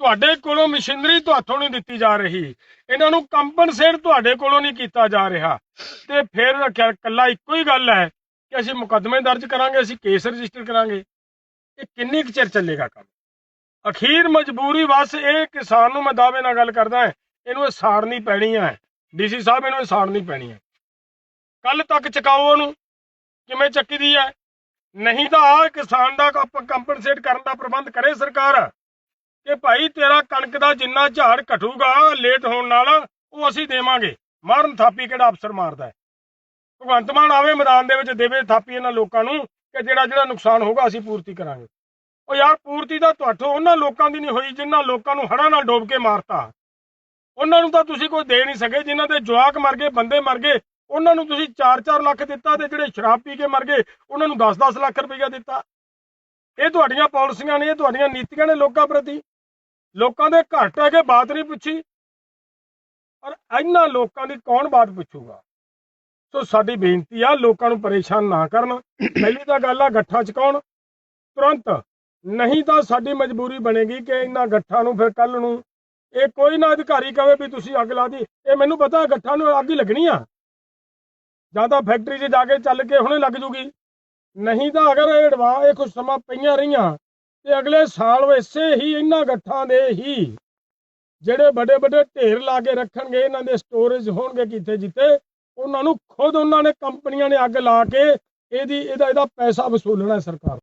ਤੁਹਾਡੇ ਕੋਲੋਂ ਮਸ਼ੀਨਰੀ ਤੁਹਾਥੋਂ ਨਹੀਂ ਦਿੱਤੀ ਜਾ ਰਹੀ। ਇਹਨਾਂ ਨੂੰ ਕੰਪਨਸੇਟ ਤੁਹਾਡੇ ਕੋਲੋਂ ਨਹੀਂ ਕੀਤਾ ਜਾ ਰਿਹਾ। ਤੇ ਫਿਰ ਕ- ਕੱਲਾ ਇੱਕੋ ਹੀ ਗੱਲ ਹੈ ਕਿ ਅਸੀਂ ਮੁਕੱਦਮੇ ਦਰਜ ਕਰਾਂਗੇ, ਅਸੀਂ ਕੇਸ ਰਜਿਸਟਰ ਕਰਾਂਗੇ। ਇਹ ਕਿੰਨੀ ਕੁ ਚਿਰ ਚੱਲੇਗਾ ਕੰਮ? ਅਖੀਰ ਮਜਬੂਰੀ ਬਸ ਇਹ ਕਿਸਾਨ ਨੂੰ ਮੈਂ ਦਾਅਵੇ ਨਾਲ ਗੱਲ ਕਰਦਾ ਇਹਨੂੰ ਇਹ ਸਾੜਨੀ ਪੈਣੀ ਹੈ। ਡੀਸੀ ਸਾਹਿਬ, ਇਹਨੂੰ ਇਹ ਸਾੜਨੀ ਪੈਣੀ ਹੈ। ਕੱਲ ਤੱਕ ਚਕਾਓ ਉਹਨੂੰ, ਕਿਵੇਂ ਚੱਕੀ ਦੀ ਹੈ? ਨਹੀਂ ਤਾਂ ਆ ਕਿਸਾਨ ਦਾ ਕੰਪਨਸੇਟ ਕਰਨ ਦਾ ਪ੍ਰਬੰਧ ਕਰੇ ਸਰਕਾਰ। ਕਿ ਭਾਈ ਤੇਰਾ ਕਣਕ ਦਾ ਜਿੰਨਾ ਝਾੜ ਘਟੂਗਾ ਲੇਟ ਹੋਣ ਨਾਲ ਉਹ ਅਸੀਂ ਦੇਵਾਂਗੇ। ਮਾਰਨ ਥਾਪੀ ਕਿਹੜਾ ਅਫਸਰ ਮਾਰਦਾ ਹੈ? ਭਗਵੰਤ ਮਾਨ ਆਵੇ ਮੈਦਾਨ ਦੇ ਵਿੱਚ ਦੇਵੇ ਥਾਪੀ ਇਹਨਾਂ ਲੋਕਾਂ ਨੂੰ ਕਿ ਜਿਹੜਾ ਜਿਹੜਾ ਨੁਕਸਾਨ ਹੋਊਗਾ ਅਸੀਂ ਪੂਰਤੀ ਕਰਾਂਗੇ। ਉਹ ਯਾਰ ਪੂਰਤੀ ਦਾ ਤੁਹਾਥੋਂ ਉਹਨਾਂ ਲੋਕਾਂ ਦੀ ਨਹੀਂ ਹੋਈ ਜਿਨ੍ਹਾਂ ਲੋਕਾਂ ਨੂੰ ਹੜ੍ਹਾਂ ਨਾਲ ਡੋਬ ਕੇ ਮਾਰਤਾ। ਉਹਨਾਂ ਨੂੰ ਤਾਂ ਤੁਸੀਂ ਕੋਈ ਦੇ ਨਹੀਂ ਸਕੇ, ਜਿਨ੍ਹਾਂ ਦੇ ਜਵਾਕ ਮਰ ਗਏ, ਬੰਦੇ ਮਰ ਗਏ, ਉਹਨਾਂ ਨੂੰ ਤੁਸੀਂ 4-4 ਲੱਖ ਦਿੱਤਾ ਤੇ ਜਿਹੜੇ ਸ਼ਰਾਬ ਪੀ ਕੇ ਮਰ ਗਏ, ਉਹਨਾਂ ਨੂੰ 10-10 ਲੱਖ ਰੁਪਈਆ ਦਿੱਤਾ। ਇਹ ਤੁਹਾਡੀਆਂ ਪਾਲਿਸੀਆਂ ਨੇ, ਇਹ ਤੁਹਾਡੀਆਂ ਨੀਤੀਆਂ ਨੇ ਲੋਕਾਂ ਪ੍ਰਤੀ। ਲੋਕਾਂ ਦੇ ਘਰ ਟਹਿ ਕੇ ਬਾਤ ਨਹੀਂ ਪੁੱਛੀ। ਔਰ ਇਹਨਾਂ ਲੋਕਾਂ ਦੀ ਕੌਣ ਬਾਤ ਪੁੱਛੂਗਾ? ਸੋ ਸਾਡੀ ਬੇਨਤੀ ਆ, ਲੋਕਾਂ ਨੂੰ ਪਰੇਸ਼ਾਨ ਨਾ ਕਰਨ। ਪਹਿਲੀ ਤਾਂ ਗੱਲ ਆ, ਗੱਠਾ ਚਕਾਉਣ ਤੁਰੰਤ। ਨਹੀਂ ਤਾਂ ਸਾਡੀ ਮਜਬੂਰੀ ਬਣੇਗੀ ਕਿ ਇਹਨਾਂ ਗੱਠਾਂ ਨੂੰ ਫਿਰ ਕੱਲ ਨੂੰ ਇਹ ਕੋਈ ਨਾ ਅਧਿਕਾਰੀ ਕਵੇ ਵੀ ਤੁਸੀਂ ਅੱਗ ਲਾ ਦੀ ਇਹ ਮੈਨੂੰ ਪਤਾ ਗੱਠਾਂ ਨੂੰ ਅੱਗ ਹੀ ਲੱਗਣੀ ਆ। ਜਾਂ ਤਾਂ ਫੈਕਟਰੀ 'ਚ ਜਾ ਕੇ ਚੱਲ ਕੇ ਹੁਣੇ ਲੱਗ ਜੂਗੀ। ਨਹੀਂ ਤਾਂ ਅਗਰ ਇਹ ਅਡਵਾ ਇਹ ਕੁਝ ਸਮਾਂ ਪਈਆਂ ਰਹੀਆਂ ਤੇ ਅਗਲੇ ਸਾਲ ਉਹ ਇਸੇ ਹੀ ਇਹਨਾਂ ਗੱਠਾਂ ਦੇ ਹੀ ਜਿਹੜੇ ਵੱਡੇ ਵੱਡੇ ਢੇਰ ਲਾ ਕੇ ਰੱਖਣਗੇ, ਇਹਨਾਂ ਦੇ ਸਟੋਰੇਜ ਹੋਣਗੇ ਕਿਤੇ ਜਿੱਤੇ ਉਹਨਾਂ ਨੂੰ ਖੁਦ ਉਹਨਾਂ ਨੇ ਕੰਪਨੀਆਂ ਨੇ ਅੱਗ ਲਾ ਕੇ ਇਹਦੀ, ਇਹਦਾ ਇਹਦਾ ਪੈਸਾ ਵਸੂਲਣਾ ਸਰਕਾਰ